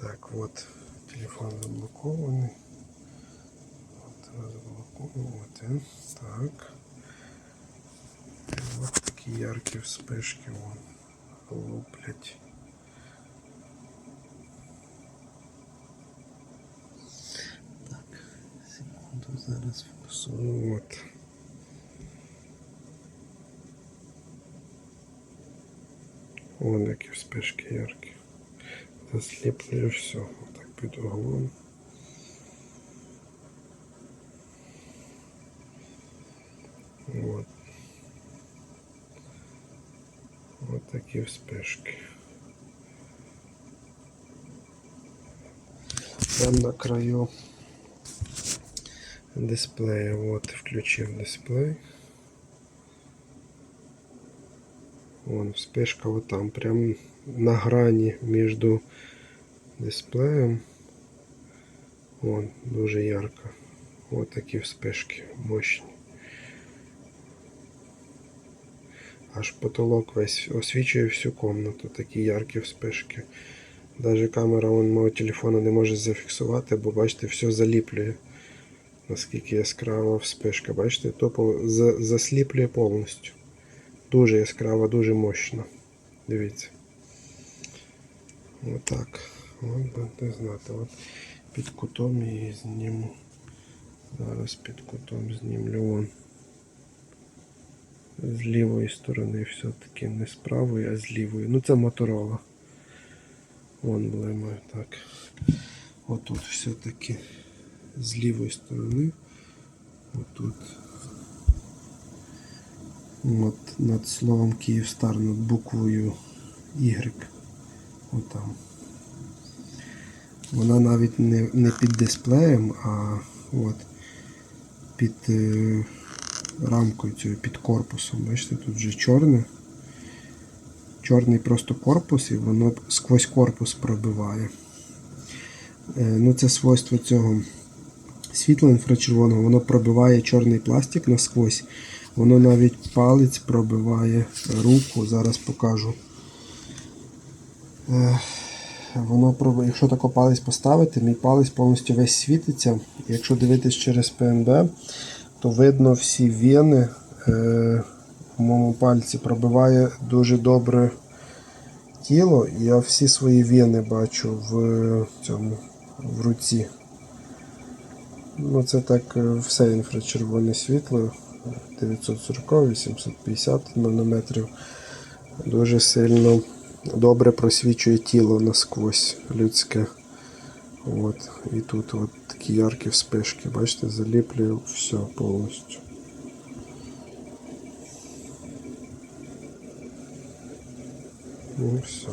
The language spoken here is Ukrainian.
Так, вот телефон заблокованный. Вот заблокованный. Вот он. Так. И вот такие яркие вспышки вон луплять. Так, секунду зараз фокусую. Вот. Вон які вспишки яркі. Засліплюю все. Так під углом. Вот. Вот такі вспишки. Там на краю дисплея. Вот, включив дисплей. Вон вспишка там, прям на грані між дисплеєм. Вон, дуже ярко. Вот такі вспишки мощні. Аж потолок весь освічує всю комнату, такі яркі вспишки. Даже камера вон, мого телефона не може зафіксувати, бо бачите, все заліплює. Наскільки яскрава вспишка. Бачите, топо засліплює повністю. Дуже яскрава, дуже мощна. Дивіться. Отак. От будете знати. От під кутом її зніму. Зараз під кутом знімлю вон. З лівої сторони все-таки не з правої, а з лівої. Ну це моторола. Вон блимає так. Отут все-таки з лівої сторони. Отут. От над словом Київстар над буквою Y. Отам. Вона навіть не, не під дисплеєм, а от під е, рамкою цією, під корпусом. Бачите, тут вже чорне. Чорний просто корпус і воно сквозь корпус пробиває. Е, ну, це свойство цього світла інфрачервоного, воно пробиває чорний пластик насквозь. Воно навіть палець пробиває руку. Зараз покажу. Е, Воно пробує, якщо тако палець поставити, мій палець повністю весь світиться. Якщо дивитись через ПНБ, то видно всі вени е, в моєму пальці пробиває дуже добре тіло. Я всі свої вени бачу в цьому в руці. Ну, це так е, все інфрачервоне світло 940 850 нанометрів. Дуже сильно добре просвічує тіло насквозь людське. От. І тут от такі яркі вспишки. Бачите, заліплює все повністю. Ну все.